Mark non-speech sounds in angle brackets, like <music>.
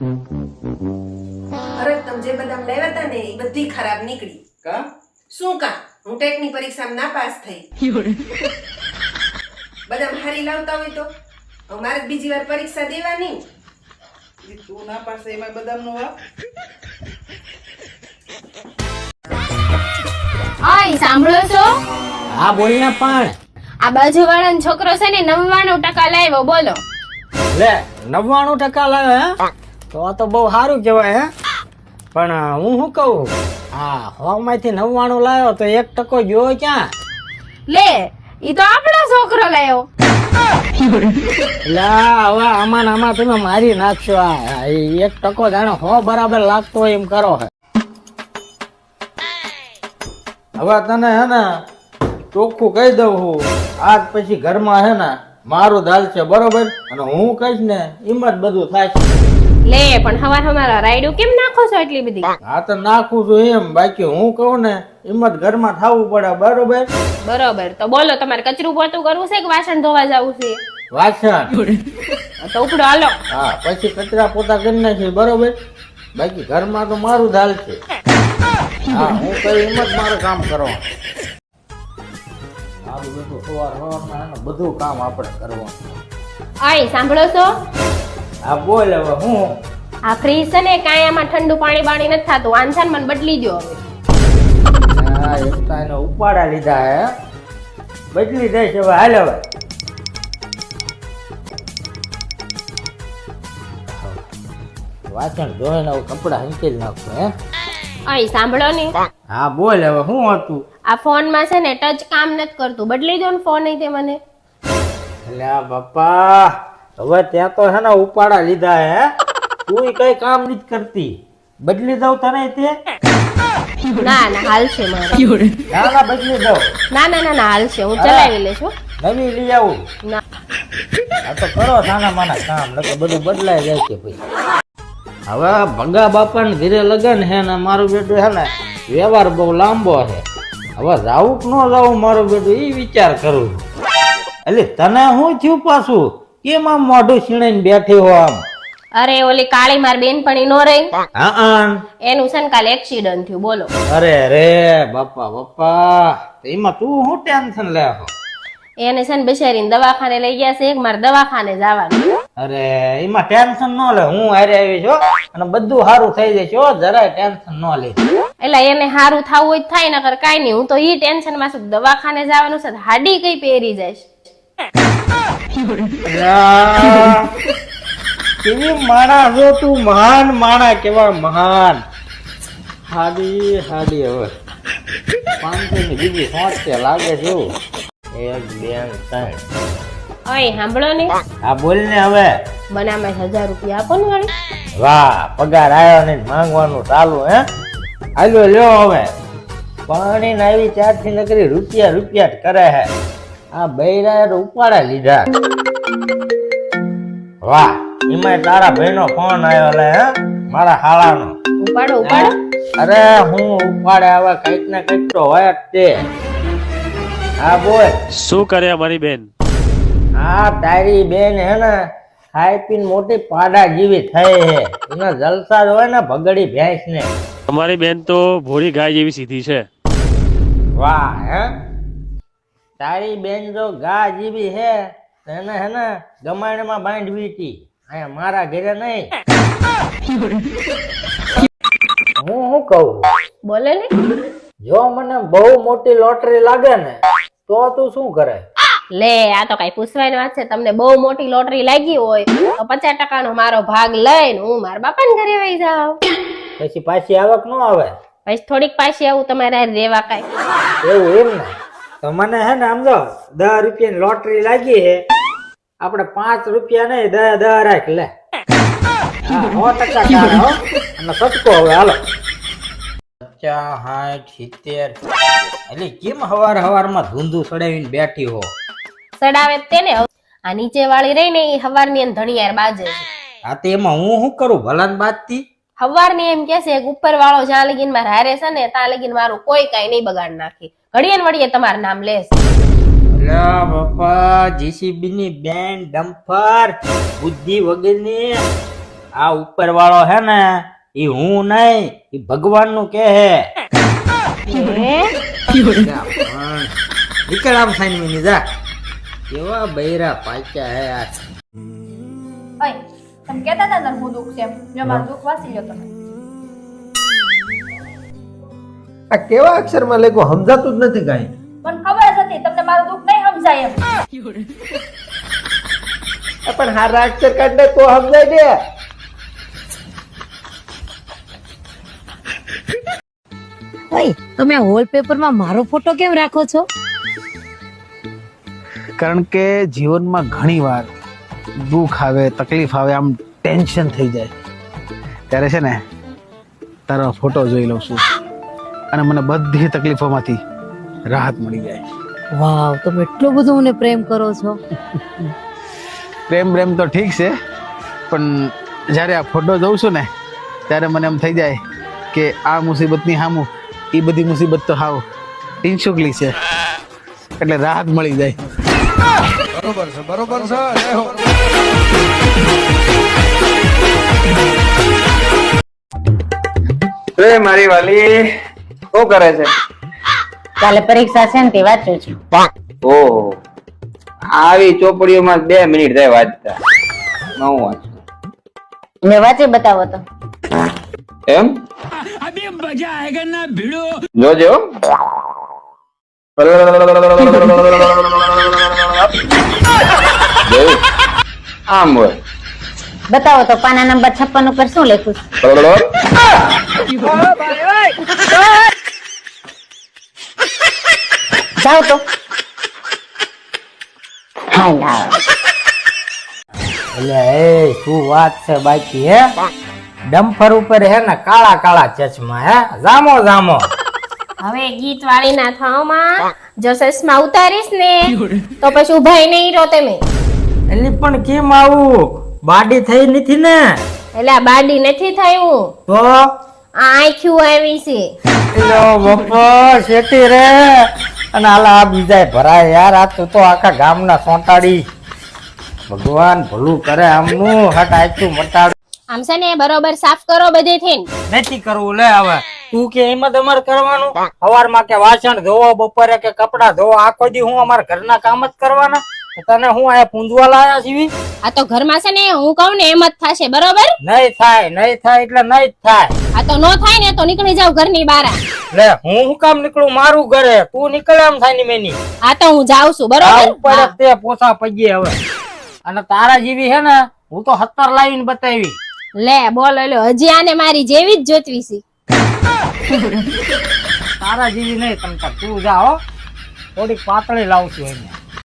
અરે તમે જે બદામ લાવ્યા હતા ને એ બધી ખરાબ નીકળી. કા? શું કા હું ટેકની પરીક્ષામાં ના પાસ થઈ. બદામ હારી લાવતા હોય તો? હવે મારે બીજી વાર પરીક્ષા દેવાની. તું ના પાડશે એમાં બદામ નો ઓય સાંભળો છો? હા બોલ ને પણ. આ બાજુવાળાનો છોકરો છે ને નવ્વાણું ટકા લાવ્યો બોલો. લે નવ્વાણું ટકા લાવે હે? તો આ તો બહુ સારું કહેવાય હે? પણ હું શું કહું? હા હોમાંથી નવ્વાણું લાવ્યો તો એક ટકો ગયો ક્યાં? લે ઈ તો આપણો છોકરો લાવ્યો આ હવે આમાં આમાં તમે મારી નાખશો. આ એક ટકો જાણે હો બરાબર લાગતો એમ કરો હે. હવે તને હે ને ચોખ્ખું કહી દઉં હું. આજ પછી ઘરમાં હે ને મારું દાલ છે બરોબર? અને હું કહીશ ને એમ જ બધું થાય છે. લે પણ હવાર હમારા રાયડું કેમ નાખો છો એટલી બધી? આ તો નાખું છું એમ બાકી હું કહું ને હિંમત ઘરમાં થવું પડે બરોબર? બરોબર તો બોલો તમારે કચરું પોતું કરવું છે કે વાસણ ધોવા જવું છે? વાસણ? તો ઉપડો હાલો. હા પછી કચરા પોતા કરી નાખીએ બરોબર? બાકી ઘરમાં તો મારું ધાલ છે. હા હું કહી હિંમત મારું કામ કરવા આ બધું સવાર સવારમાં બધું કામ આપણે કરવાનું. આય સાંભળો છો? હા બોલ હવે હું? આ ફ્રી છે ને કાંઈ આમાં ઠંડુ પાણી બાણી નથી થતું. વાંછાન મને બદલી જો હવે. હા એકતા એને ઉપાડા લીધા હે. બદલી દઈશ હવે. હાલ હવે. વાસણ ધોઈ ને કપડા હંકેલ નાખું હે. અહીં સાંભળો ને. હા બોલ હવે હું હતું? આ ફોનમાં છે ને ટચ કામ નથી કરતું. બદલી દો ને ફોન અહીં તે મને. એટલે બાપા. હવે ત્યાં તો હે ને ઉપાડા લીધા હે. તું કઈ કામ નથી કરતી. બદલી દઉં તને તે? ના ના હાલ છે મારે. ના ના બદલી દઉં. ના ના ના ના હાલ છે. હું ચલાવી લેશું નવી લઈ આવું. ના. આ તો કરો નાના માના કામ નકર બધું બદલાઈ જાય છે પછી. હવે ભગા બાપાને ધીરે લગન હે ને મારું બેટું હે ને વ્યવહાર બહુ લાંબો છે હવે જાવું કે ન જાવું મારું બેટું એ વિચાર કરું છું. એટલે તને શું થયું પાછું? કેમ મોઢું છીણાઈને બેઠી હો આમ. અરે ઓલી કાળી માર બેન પણ નો રહી? હા. એનું છે ને કાલે એક્સિડન્ટ થયું બોલો. અરે રે બાપા બાપા. એમાં તું શું ટેન્શન લે હો? એને છે ને બિચારીને દવાખાને લઈ ગયા છે એક મારે દવાખાને જવાનું. અરે એમાં ટેન્શન ન લે હું હારે આવી છું અને બધું સારું થઈ જશે હો જરાય ટેન્શન ન લે. એટલે એને સારું થવું હોય થાય નકર કાઈ નહીં. હું તો ઈ ટેન્શનમાં છું દવાખાને જવાનું છે હાડી કઈ પહેરી જાય કેવી માણા છો તું મહાન માણા કેવા મહાન હાડી હાડી હવે. પાંચસો ની બીજી સોંચે લાગે છે. એક બે ત્રણ. ઓય સાંભળો ને. આ બોલ ને હવે. બનામાં હજાર રૂપિયા આપો ને વાળી. વાહ પગાર આવ્યો ને માંગવાનું ચાલુ હે? હાલ્યો લ્યો હવે. પાણી ને આવી ચારથી નકરી રૂપિયા રૂપિયા જ કરે હે આ બૈરા ઉપાડા લીધા. વાહ એમાં તારા ભાઈનો ફોન આવ્યો લે હે? મારા હાળાનો. ઉપાડો ઉપાડો. અરે હું ઉપાડે આવા કંઈક ને કંઈક તો હોય જ તે. હા બોલ. શું કરે મારી બેન? હા તારી બેન હે ને ખાઈ પીને મોટી પાડા જેવી થઈ હે. એના જલસા જ હોય ને ભગડી ભેંસ ને અમારી બેન તો ભોળી ગાય જેવી સીધી છે. વાહ હે? તારી બેન જો ગા જેવી હે એને હે ને ગમાણમાં બાંધવી હતી. અહીંયા મારા ઘરે નહીં. હું શું કહું? બોલે ને. જો મને બહુ મોટી લોટરી લાગે ને તો તું શું કરે? લે આ તો કઈ પૂછવાની વાત છે. તમને બહુ મોટી લોટરી લાગી હોય તો પચાસ ટકાનો મારો ભાગ લઈને હું મારા બાપાને ઘરે વહી જાઉં. પછી પાછી આવક ન આવે? પછી થોડીક પાછી આવું તમારે રેવા કાંઈ. એવું એમ ને? તો મને હે ને સમજો દસ રૂપિયાની લોટરી લાગી હે. આપણે પાંચ રૂપિયા નહીં દસ દસ રાખ લે. સો ટકા <laughs> અને સટકો હવે હાલો. પચાસ સાઠ સિત્તેર. એટલે કેમ હવાર હવારમાં ધૂંધું સડાવીને બેઠી હો? સડાવે તેને આ નીચે વાળી રહી ને એ હવારની એમ ધણિયાર બાજે હા આ તો એમાં હું શું કરું? ભલાન બાજતી હવારની એમ કે છે ઉપર વાળો જ્યાં લગીન મારે હારે છે ને ત્યાં લગીન મારું કોઈ કઈ નહીં બગાડ નાખી. ઘડીએ વળીએ તમારું નામ લેશે અલા બાપા જીસીબી ની બેન ડમ્પર બુદ્ધિ વગરની. આ ઉપર વાળો હે ને એ હું નહીં એ ભગવાનનું કે હે. નીકળ આમ સાઈન મિની જા. કેવા બૈરા પાક્યા હે આ. ઓય તમે કહેતા હતા ને હું દુઃખ છે જો મારું દુઃખ વાસી લો તમે આ કેવા અક્ષરમાં લખ્યું સમજાતું જ નથી કાંઈ પણ ખબર જ હતી તમને મારું દુઃખ નહીં સમજાય એમ પણ હારા અક્ષર કાઢ તો સમજાય દે ઓય તમે વોલપેપરમાં મારો ફોટો કેમ રાખો છો? કારણ કે જીવનમાં ઘણી વાર દુઃખ આવે તકલીફ આવે આમ ટેન્શન થઈ જાય. ત્યારે છે ને તારો ફોટો જોઈ લઉં છું. અને મને બધી તકલીફોમાંથી રાહત મળી જાય. વાવ તમે એટલો બધો મને પ્રેમ કરો છો. પ્રેમ પ્રેમ તો ઠીક છે પણ જ્યારે આ ફોટો જોઉં છું ને ત્યારે મને એમ થઈ જાય કે આ મુસીબતની સામું એ બધી મુસીબત તો હાવ ટીનશુકલી છે. એટલે રાહત મળી જાય. એ મારી વાલી શું કરે છે? કાલે પરીક્ષા છે ને તે વાંચું છું. ઓહો આવી ચોપડીઓમાં બે મિનિટ થાય વાંચતા. હું વાંચું. મેં વાંચી બતાવો તો. એમ? જોજો જોયું? આમ હોય. બતાવો તો પાના નંબર છપ્પન ઉપર શું લખ્યું છે? જાઓ તો. એટલે એ શું વાત છે બાકી હે? ડમ્ફર ઉપર હે ને કાળા કાળા ચશ્મા હે? જામો જામો. હવે ગીત વાળી ના થાવમાં જો ચશ્મા ઉતારીશ ને તો પછી ઉભાઈ નહીં રહો તમે. એલી પણ કેમ આવું? બાડી થઈ નથી ને? એટલે આ બાડી નથી થયું? તો? આંખ્યું આવી છે. એલો બપ્પો શેટી રે. અને આલા આ બીજા ભરાય યાર. આ તો તો આખા ગામના સોંટાડી. ભગવાન ભલું કરે આમનું. હટ આખું મટાડ. આમ છે ને બરોબર સાફ કરો બધેથી. નથી કરવું લે હવે. તું કે એમાં તમારે અમારે કરવાનું? સવારમાં કે વાસણ ધોવો બપોરે કે કપડા ધોવો? આખો દી હું અમારા ઘરના કામ જ કરવાના? તને હું આયા પૂંજવા લાયા સીવી આ તો ઘરમાં છે ને હું કહું ને એમ જ થશે બરોબર? નહીં થાય નહીં થાય એટલે નહીં થાય. આ તો નો થાય ને તો નીકળી જાવ ઘરની બહાર લે હું હું કામ નીકળું મારું ઘરે? તું નીકળે એમ થાયની મેની. આ તો હું જાઉં છું બરોબર? ઉપર તે પોસા પગીએ હવે. અને તારા જેવી હે ને હું તો હત્તર લાવીને બતાવી. લે બોલ લો હજી આને મારી જેવી જ જોતવી છે. તારા જેવી નહીં તમતા તું જાઓ થોડીક પાતળી લાવશું એને.